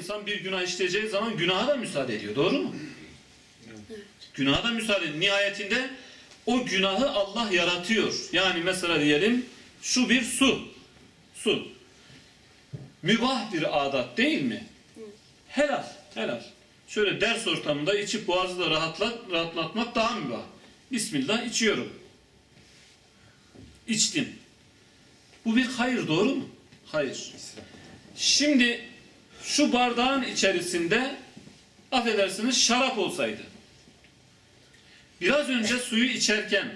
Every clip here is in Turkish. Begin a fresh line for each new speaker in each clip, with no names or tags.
insan bir günah işleyeceği zaman günaha da müsaade ediyor. Doğru mu? Günaha da müsaade ediyor. Nihayetinde o günahı Allah yaratıyor. Yani mesela diyelim şu bir su. Su. Mübah bir adat değil mi? Helal. Helal. Şöyle ders ortamında içip boğazı da rahatlat, rahatlatmak daha mübah. Bismillah içiyorum. İçtim. Bu bir hayır doğru mu? Hayır. Şimdi şu bardağın içerisinde affedersiniz şarap olsaydı. Biraz önce suyu içerken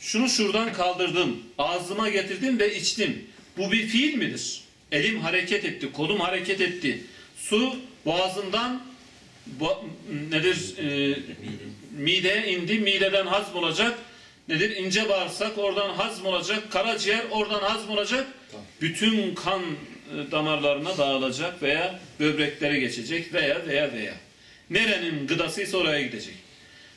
şunu şuradan kaldırdım, ağzıma getirdim ve içtim. Bu bir fiil midir? Elim hareket etti, kolum hareket etti. Su boğazından bo nedir? E, mideye indi, mideden hazm olacak. Nedir? İnce bağırsak oradan hazm olacak, karaciğer oradan hazm olacak. Bütün kan damarlarına dağılacak veya böbreklere geçecek veya veya veya. Nerenin gıdasıysa oraya gidecek.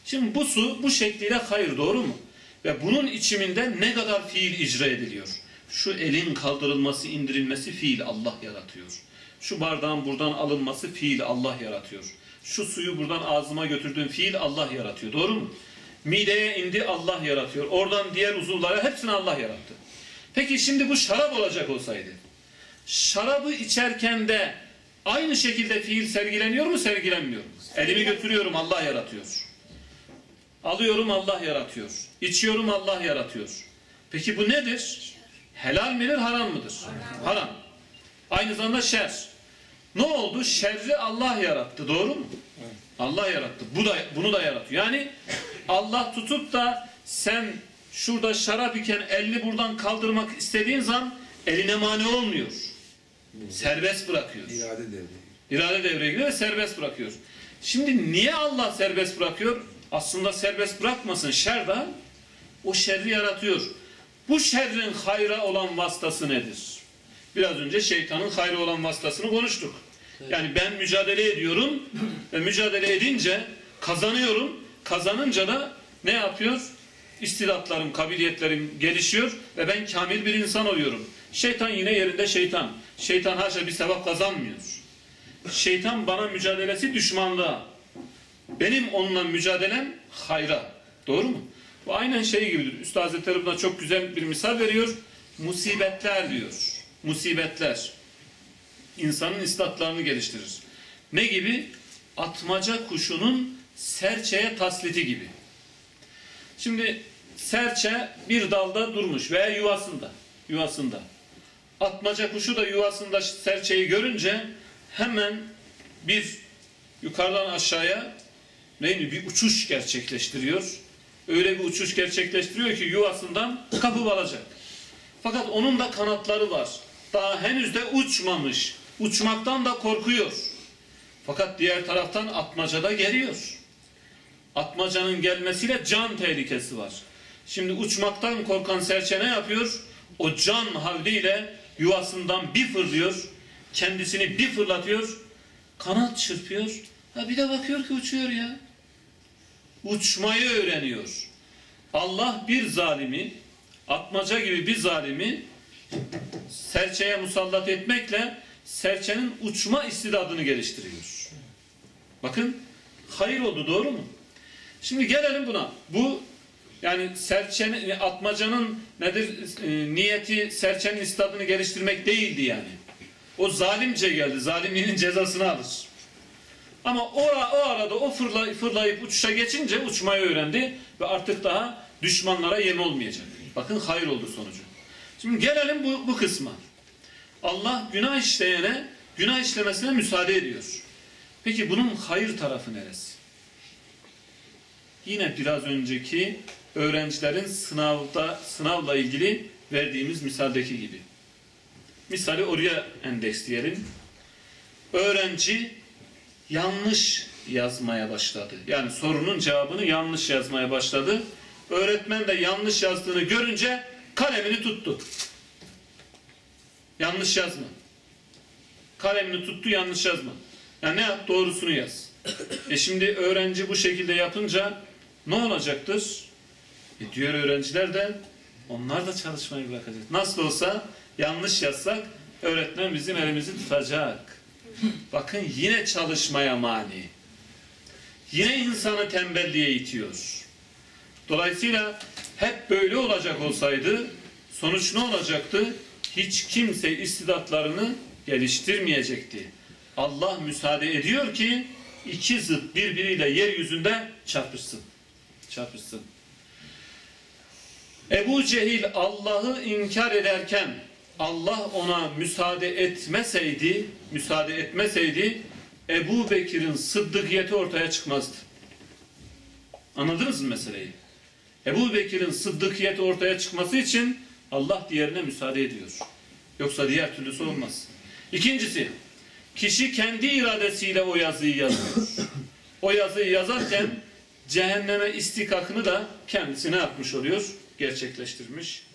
Şimdi bu su bu şekliyle hayır doğru mu? Ve bunun içiminde ne kadar fiil icra ediliyor? Şu elin kaldırılması, indirilmesi fiil Allah yaratıyor. Şu bardağın buradan alınması fiil Allah yaratıyor. Şu suyu buradan ağzıma götürdüğüm fiil Allah yaratıyor. Doğru mu? Mideye indi Allah yaratıyor. Oradan diğer uzuvlara hepsini Allah yarattı. Peki şimdi bu şarap olacak olsaydı. Şarabı içerken de aynı şekilde fiil sergileniyor mu sergilenmiyor mu? Elimi götürüyorum Allah yaratıyor. Alıyorum Allah yaratıyor. İçiyorum Allah yaratıyor. Peki bu nedir? Helal midir haram mıdır? Haram. Aynı zamanda şer. Ne oldu? Şerri Allah yarattı. Doğru mu? Allah yarattı. Bu da bunu da yaratıyor. Yani Allah tutup da sen şurada şarap iken elini buradan kaldırmak istediğin zaman eline mani olmuyor. Serbest bırakıyor.
İrade devreye.
İrade devreye giriyor ve serbest bırakıyor. Şimdi niye Allah serbest bırakıyor? Aslında serbest bırakmasın. Şer de o şerri yaratıyor. Bu şerrin hayra olan vasıtası nedir? Biraz önce şeytanın hayra olan vasıtasını konuştuk. Yani ben mücadele ediyorum ve mücadele edince kazanıyorum. Kazanınca da ne yapıyor? İstidatlarım, kabiliyetlerim gelişiyor ve ben kamil bir insan oluyorum. Şeytan yine yerinde şeytan. Şeytan haşa bir sevap kazanmıyor. Şeytan bana mücadelesi düşmanlığa. Benim onunla mücadelem hayra. Doğru mu? Bu aynen şey gibidir. Üstad Hazretleri buna çok güzel bir misal veriyor. Musibetler diyor. Musibetler. İnsanın istatlarını geliştirir. Ne gibi? Atmaca kuşunun serçeye tasliti gibi. Şimdi serçe bir dalda durmuş veya yuvasında. Yuvasında. Atmaca kuşu da yuvasında serçeyi görünce hemen bir yukarıdan aşağıya neydi bir uçuş gerçekleştiriyor. Öyle bir uçuş gerçekleştiriyor ki yuvasından kapıp alacak. Fakat onun da kanatları var. Daha henüz de uçmamış. Uçmaktan da korkuyor. Fakat diğer taraftan atmacada geliyor. Atmacanın gelmesiyle can tehlikesi var. Şimdi uçmaktan korkan serçe ne yapıyor? O can havliyle yuvasından bir fırlıyor. Kendisini bir fırlatıyor. Kanat çırpıyor. Ha bir de bakıyor ki uçuyor ya. Uçmayı öğreniyor. Allah bir zalimi, atmaca gibi bir zalimi serçeye musallat etmekle serçenin uçma istidadını geliştiriyor. Bakın hayır oldu doğru mu? Şimdi gelelim buna. Bu yani serçenin atmacanın nedir e, niyeti serçenin istidadını geliştirmek değildi yani. O zalimce geldi. Zalimliğinin cezasını alır. Ama o, o arada o fırlay, fırlayıp uçuşa geçince uçmayı öğrendi ve artık daha düşmanlara yem olmayacak. Bakın hayır oldu sonucu. Şimdi gelelim bu, bu kısma. Allah günah işleyene günah işlemesine müsaade ediyor. Peki bunun hayır tarafı neresi? Yine biraz önceki öğrencilerin sınavda sınavla ilgili verdiğimiz misaldeki gibi. Misali oraya endeksleyelim. Öğrenci yanlış yazmaya başladı. Yani sorunun cevabını yanlış yazmaya başladı. Öğretmen de yanlış yazdığını görünce kalemini tuttu. Yanlış yazma. Kalemini tuttu yanlış yazma. Yani ne yap? Doğrusunu yaz. E şimdi öğrenci bu şekilde yapınca ne olacaktır? E diğer öğrenciler de onlar da çalışmayı bırakacak. Nasıl olsa yanlış yazsak öğretmen bizim elimizi tutacak. Bakın yine çalışmaya mani. Yine insanı tembelliğe itiyor. Dolayısıyla hep böyle olacak olsaydı sonuç ne olacaktı? Hiç kimse istidatlarını geliştirmeyecekti. Allah müsaade ediyor ki iki zıt birbiriyle yeryüzünde çarpışsın. Çarpışsın. Ebu Cehil Allah'ı inkar ederken Allah ona müsaade etmeseydi, müsaade etmeseydi Ebu Bekir'in sıddıkiyeti ortaya çıkmazdı. Anladınız mı meseleyi? Ebu Bekir'in sıddıkiyeti ortaya çıkması için Allah diğerine müsaade ediyor. Yoksa diğer türlüsü olmaz. İkincisi, kişi kendi iradesiyle o yazıyı yazıyor. O yazıyı yazarken cehenneme istikakını da kendisine yapmış oluyor, gerçekleştirmiş.